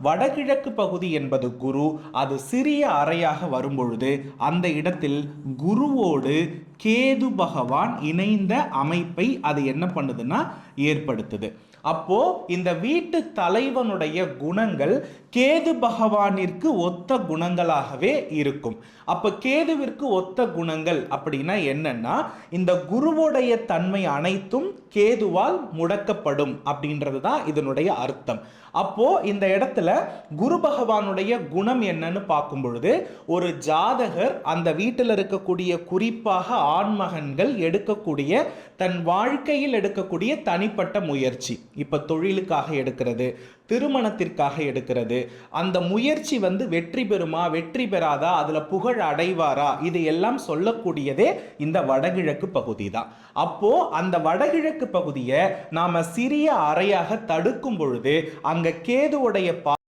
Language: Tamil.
வடகிழக்கு பகுதி என்பது குரு அது சிறிய அறையாக வரும்பொழுது அந்த இடத்தில் குருவோடு கேது பகவான் இணைந்த அமைப்பை அது என்ன பண்ணுதுன்னா ஏற்படுத்துது. அப்போ இந்த வீட்டு தலைவனுடைய குணங்கள் கேது பகவானிற்கு ஒத்த குணங்களாகவே இருக்கும். அப்ப கேதுவிற்கு ஒத்த குணங்கள் அப்படின்னா என்னன்னா இந்த குருவுடைய தன்மை அனைத்தும் கேதுவால் முடக்கப்படும் அப்படின்றது தான் இதனுடைய அர்த்தம். அப்போ இந்த இடத்துல குரு பகவானுடைய குணம் என்னன்னு பார்க்கும் பொழுது ஒரு ஜாதகர் அந்த வீட்டில் இருக்கக்கூடிய குறிப்பாக ஆண்மகன்கள் எடுக்கக்கூடிய தன் வாழ்க்கையில் எடுக்கக்கூடிய தனிப்பட்ட முயற்சி. இப்ப தொழிலுக்காக எடுக்கிறது திருமணத்திற்காக எடுக்கிறது. அந்த முயற்சி வந்து வெற்றி பெறுமா வெற்றி பெறாதா அதுல புகழ் அடைவாரா இது எல்லாம் சொல்லக்கூடியதே இந்த வடகிழக்கு பகுதி தான் அப்போ அந்த வடகிழக்கு பகுதியை நாம சிறிய அறையாக தடுக்கும் பொழுது அங்க கேதுவுடைய பா